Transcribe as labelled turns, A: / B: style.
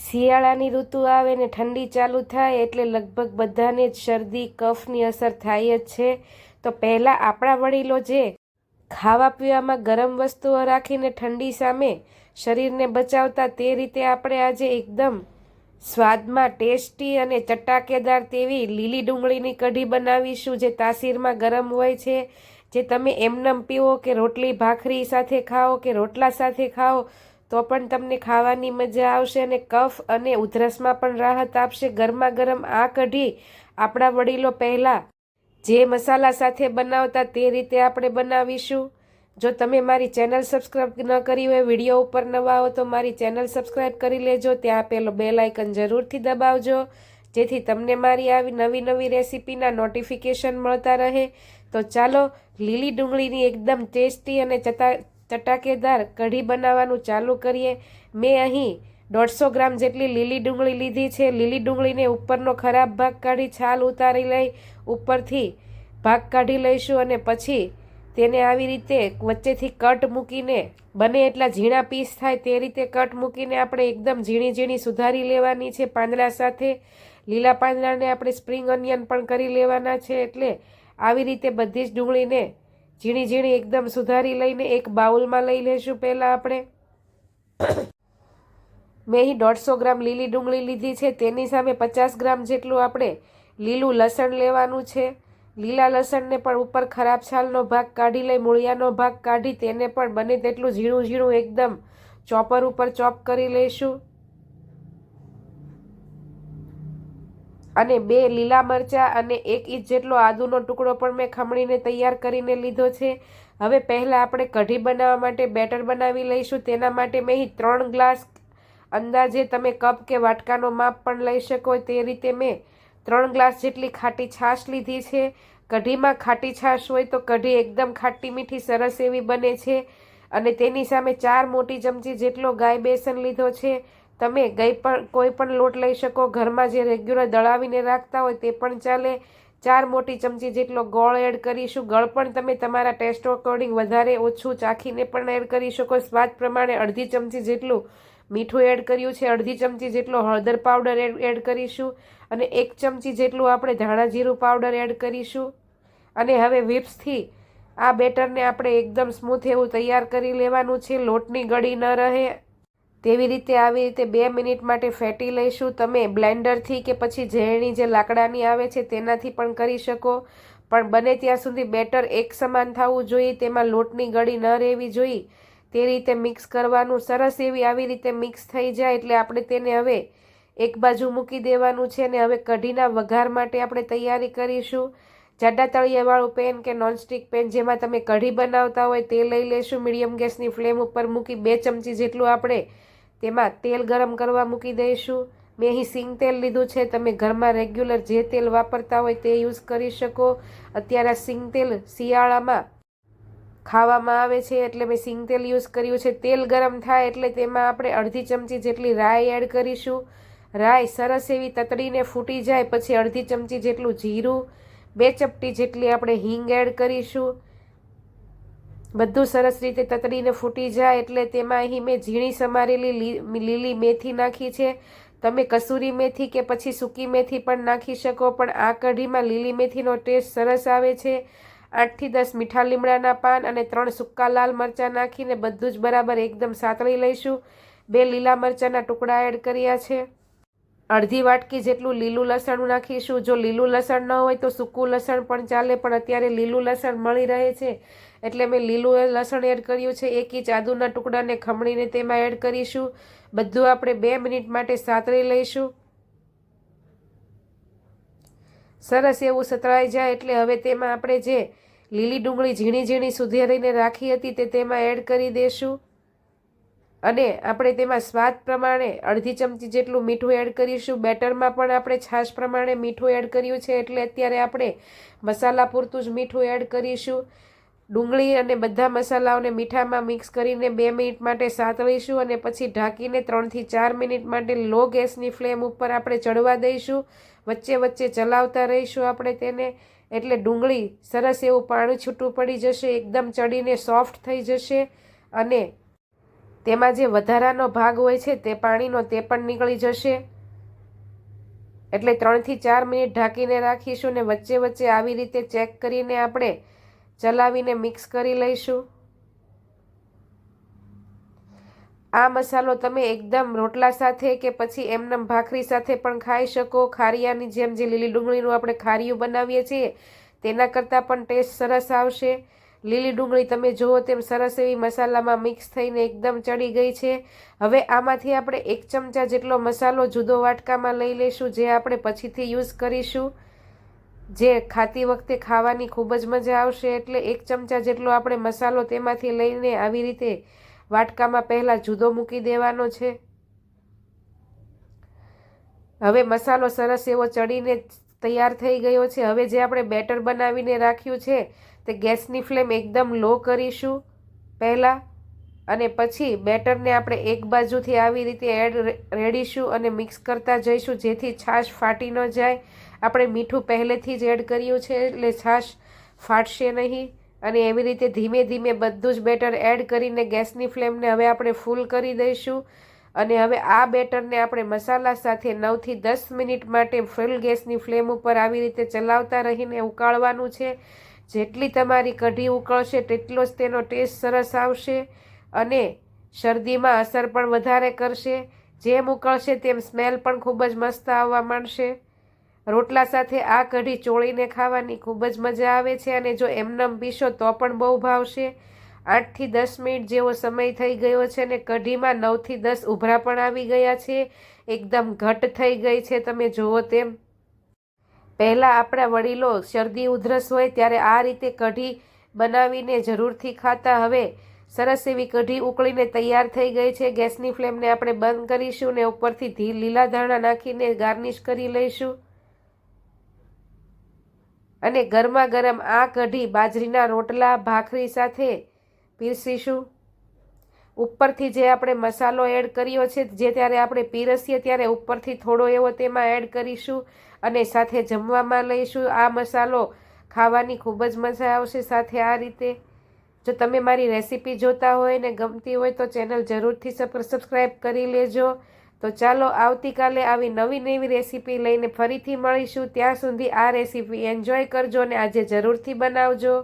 A: શિયાળાની ઋતુ આવે ને ઠંડી ચાલુ થાય એટલે લગભગ બધાને જ શરદી, કફની અસર થાય જ છે. તો પહેલાં આપણા વડીલો જે ખાવા પીવામાં ગરમ વસ્તુઓ રાખીને ઠંડી સામે શરીરને બચાવતા તે રીતે આપણે આજે એકદમ સ્વાદમાં ટેસ્ટી અને ચટાકેદાર તેવી લીલી ડુંગળીની કઢી બનાવીશું જે તાસીરમાં ગરમ હોય છે. જે તમે એમનેમ પીવો કે રોટલી ભાખરી સાથે ખાઓ કે રોટલા સાથે ખાઓ તો પણ તમને ખાવાની મજા આવશે અને કફ અને ઉધરસમાં પણ રાહત આપશે. ગરમા ગરમ આ કઢી આપણા વડીલો પહેલાં જે મસાલા સાથે બનાવતા તે રીતે આપણે બનાવીશું. જો તમે મારી ચેનલ સબસ્ક્રાઈબ ન કરી હોય, વીડિયો ઉપર નવા હો, તો મારી ચેનલ સબસ્ક્રાઈબ કરી લેજો. ત્યાં પેલો બેલ આઇકન જરૂરથી દબાવજો, જેથી તમને મારી આવી નવી નવી રેસીપીના નોટિફિકેશન મળતા રહે. તો ચાલો લીલી ડુંગળીની એકદમ ટેસ્ટી અને ચટા ચટાકેદાર કઢી બનાવવાનું ચાલુ કરીએ. મેં અહીં દોઢસો ગ્રામ જેટલી લીલી ડુંગળી લીધી છે. લીલી ડુંગળીને ઉપરનો ખરાબ ભાગ કાઢી છાલ ઉતારી લઈ ઉપરથી ભાગ કાઢી લઈશું અને પછી તેને આવી રીતે વચ્ચેથી કટ મૂકીને, બને એટલા ઝીણા પીસ થાય તે રીતે કટ મૂકીને આપણે એકદમ ઝીણી ઝીણી સુધારી લેવાની છે પાંદડા સાથે. લીલા પાંદડાને આપણે સ્પ્રિંગ ઓનિયન પણ કરી લેવાના છે એટલે આવી રીતે બધી જ ડુંગળીને ઝીણી ઝીણી એકદમ સુધારી લઈને એક બાઉલમાં લઈ લેશું પહેલાં આપણે. મેં અહીં દોઢસો ગ્રામ લીલી ડુંગળી લીધી છે. તેની સામે પચાસ ગ્રામ જેટલું આપણે લીલું લસણ લેવાનું છે. લીલા લસણને પણ ઉપર ખરાબ છાલનો ભાગ કાઢી લઈ, મૂળિયાનો ભાગ કાઢી તેને પણ બને તેટલું ઝીણું ઝીણું એકદમ ચોપર ઉપર ચોપ કરી લઈશું. અને બે લીલા મરચાં અને એક ઇંચ જેટલો આદુનો ટુકડો પણ મેં ખમણીને તૈયાર કરીને લીધો છે. હવે પહેલાં આપણે કઢી બનાવવા માટે બેટર બનાવી લઈશું. તેના માટે મેં અહીં ત્રણ ગ્લાસ અંદાજે તમે કપ કે વાટકાનો માપ પણ લઈ શકો. તે રીતે મેં ત્રણ ગ્લાસ જેટલી ખાટી છાશ લીધી છે. કઢીમાં ખાટી છાશ હોય તો કઢી એકદમ ખાટી મીઠી સરસ એવી બને છે. અને તેની સામે ચાર મોટી ચમચી જેટલો ગાય બેસન લીધો છે. તમે ગઈ પણ, કોઈ પણ લોટ લઈ શકો. ઘરમાં જે રેગ્યુલર દળાવીને રાખતા હોય તે પણ ચાલે. ચાર મોટી ચમચી જેટલો ગોળ એડ કરીશું. ગળ પણ તમે તમારા ટેસ્ટ અકોર્ડિંગ વધારે ઓછું ચાખીને પણ એડ કરી શકો. સ્વાદ પ્રમાણે અડધી ચમચી જેટલું મીઠું એડ કર્યું છે. અડધી ચમચી જેટલો હળદર પાવડર એડ કરીશું. અને એક ચમચી જેટલું આપણે ધાણા જીરું પાવડર એડ કરીશું. અને હવે વિપ્સથી આ બેટરને આપણે એકદમ સ્મૂથ એવું તૈયાર કરી લેવાનું છે. લોટની ગળી ન રહે. તેવી રીતે આવી રીતે બે મિનિટ માટે ફેટી લઈશું. તમે બ્લેન્ડરથી કે પછી ઝેરણી જે લાકડાની આવે છે તેનાથી પણ કરી શકો. પણ બને ત્યાં સુધી બેટર એક સમાન થવું જોઈએ. તેમાં લોટની ગળી ન રહેવી જોઈએ. તે રીતે મિક્સ કરવાનું સરસ એવી આવી રીતે મિક્સ થઈ જાય એટલે આપણે તેને હવે એક બાજુ મૂકી દેવાનું છે ને હવે કઢીના વઘાર માટે આપણે તૈયારી કરીશું. જાડા તળિયાવાળું પેન કે નોનસ્ટિક પેન જેમાં તમે કઢી બનાવતા હોય તે લઈ લેશું. મીડિયમ ગેસની ફ્લેમ ઉપર મૂકી બે ચમચી જેટલું આપણે તેમાં તેલ ગરમ કરવા મૂકી દઈશું. મેં અહીં સિંગ તેલ લીધું છે. તમે ઘરમાં રેગ્યુલર જે તેલ વાપરતા હોય તે યુઝ કરી શકો. અત્યારે સિંગ તેલ શિયાળામાં ખાવામાં આવે છે એટલે મેં સિંગ તેલ યુઝ કર્યું છે. તેલ ગરમ થાય એટલે તેમાં આપણે અડધી ચમચી જેટલી રાઈ એડ કરીશું. રાઈ સરસ એવી તતડીને ફૂટી જાય, પછી અડધી ચમચી જેટલું જીરું, બે ચપટી જેટલી આપણે હિંગ એડ કરીશું. બધું સરસ રીતે તતડીને ફૂટી જાય એટલે તેમાં અહીં મેં ઝીણી સમારેલી લીલી મેથી નાખી છે. તમે કસૂરી મેથી કે પછી સૂકી મેથી પણ નાખી શકો, પણ આ કઢીમાં લીલી મેથીનો ટેસ્ટ સરસ આવે છે. આઠથી દસ મીઠા લીમડાના પાન અને ત્રણ સૂકા લાલ મરચાં નાખીને બધું જ બરાબર એકદમ સાતળી લઈશું. બે લીલા મરચાંના ટુકડા એડ કર્યા છે. અડધી વાટકી જેટલું લીલું લસણ નાખીશું. જો લીલું લસણ ન હોય તો સૂકું લસણ પણ ચાલે, પણ અત્યારે લીલું લસણ મળી રહે છે. એટલે મેં લીલું લસણ એડ કર્યું છે. એક ઇંચ આદુના ટુકડાને ખમણીને તેમાં એડ કરીશું. બધું આપણે બે મિનિટ માટે સાતરી લઈશું. સરસ એવું સતરાઈ જાય એટલે હવે તેમાં આપણે જે લીલી ડુંગળી ઝીણી ઝીણી સુધારીને રાખી હતી તે તેમાં એડ કરી દઈશું અને આપણે તેમાં સ્વાદ પ્રમાણે અડધી ચમચી જેટલું મીઠું એડ કરીશું. બેટરમાં પણ આપણે છાશ પ્રમાણે મીઠું એડ કર્યું છે એટલે અત્યારે આપણે મસાલા પૂરતું જ મીઠું એડ કરીશું. ડુંગળી અને બધા મસાલાઓને મીઠામાં મિક્સ કરીને બે મિનિટ માટે સાતળીશું અને પછી ઢાંકીને ત્રણથી ચાર મિનિટ માટે લો ગેસની ફ્લેમ ઉપર આપણે ચડવા દઈશું. વચ્ચે વચ્ચે ચલાવતા રહીશું આપણે તેને. એટલે ડુંગળી સરસ એવું પાણી છૂટું પડી જશે, એકદમ ચડીને સોફ્ટ થઈ જશે અને તેમાં જે વધારાનો ભાગ હોય છે તે પાણીનો તે પણ નીકળી જશે. એટલે ત્રણથી ચાર મિનિટ ઢાંકીને રાખીશું ને વચ્ચે વચ્ચે આવી રીતે ચેક કરીને આપણે ચલાવીને મિક્સ કરી લઈશું. આ મસાલો તમે એકદમ રોટલા સાથે કે પછી એમનેમ ભાખરી સાથે પણ ખાઈ શકો. ખારિયાની જેમ જે લીલી ડુંગળીનું આપણે ખારિયું બનાવીએ છીએ, તેના કરતાં પણ ટેસ્ટ સરસ આવશે. લીલી ડુંગળી તમે જુઓ તેમ સરસ એવી મસાલામાં મિક્સ થઈને એકદમ ચડી ગઈ છે. હવે આમાંથી આપણે એક ચમચા જેટલો મસાલો જુદો વાટકામાં લઈ લઈશું, જે આપણે પછીથી યુઝ કરીશું. જે ખાતી વખતે ખાવાની ખૂબ જ મજા આવશે, એટલે એક ચમચા જેટલો આપણે મસાલો તેમાંથી લઈને આવી રીતે વાટકામાં પહેલાં જુદો મૂકી દેવાનો છે. હવે મસાલો સરસ એવો ચડીને તૈયાર થઈ ગયો છે. હવે જે આપણે બેટર બનાવીને રાખ્યું છે તે ગેસની ફ્લેમ એકદમ લો કરીશું પહેલાં અને પછી બેટરને આપણે એક બાજુથી આવી રીતે એડ રેડીશું અને મિક્સ કરતા જઈશું જેથી છાશ ફાટી ન જાય. આપણે મીઠું પહેલેથી જ એડ કર્યું છે એટલે છાશ ફાટશે નહીં અને એવી રીતે ધીમે ધીમે બધું જ બેટર એડ કરીને ગેસની ફ્લેમને હવે આપણે ફૂલ કરી દઈશું. અને હવે આ બેટરને આપણે મસાલા સાથે નવથી દસ મિનિટ માટે ફૂલ ગેસની ફ્લેમ ઉપર આવી રીતે ચલાવતા રહીને ઉકાળવાનું છે. જેટલી તમારી કઢી ઉકળશે તેટલો જ તેનો ટેસ્ટ સરસ આવશે અને શરદીમાં અસર પણ વધારે કરશે. જેમ ઉકળશે તેમ સ્મેલ પણ ખૂબ જ મસ્ત આવવા માંડશે. રોટલા સાથે આ કઢી ચોળીને ખાવાની ખૂબ જ મજા આવે છે અને જો એમનેમ પીશો તો પણ બહુ ભાવશે. આઠથી દસ મિનિટ જેવો સમય થઈ ગયો છે ને કઢીમાં નવથી દસ ઉભરા પણ આવી ગયા છે. એકદમ ઘટ થઈ ગઈ છે, તમે જુઓ તેમ. પહેલાં આપણા વડીલો શરદી ઉધરસ હોય ત્યારે આ રીતે કઢી બનાવીને જરૂરથી ખાતા. હવે સરસ એવી કઢી ઉકળીને તૈયાર થઈ ગઈ છે. ગેસની ફ્લેમને આપણે બંધ કરીશું ને ઉપરથી ધી લીલા ધાણા નાખીને ગાર્નિશ કરી લઈશું. અને ગરમા ગરમ આ કઢી બાજરીના રોટલા, ભાખરી સાથે પીરસીશું. ઉપરથી જે આપણે મસાલો એડ કર્યો છે, જે ત્યારે આપણે પીરસીએ ત્યારે ઉપરથી થોડો એવો તેમાં એડ કરીશું અને સાથે જમવામાં લઈશું. આ મસાલો ખાવાની ખૂબ જ મજા આવશે સાથે આ રીતે. જો તમે મારી રેસીપી જોતા હોય ને ગમતી હોય તો ચેનલ જરૂરથી સબસ્ક્રાઈબ કરી લેજો. તો ચાલો આવતીકાલે આવી નવી નવી રેસીપી લઈને ફરીથી મળીશું. ત્યાં સુધી આ રેસીપી એન્જોય કરજો ને આજે જરૂરથી બનાવજો.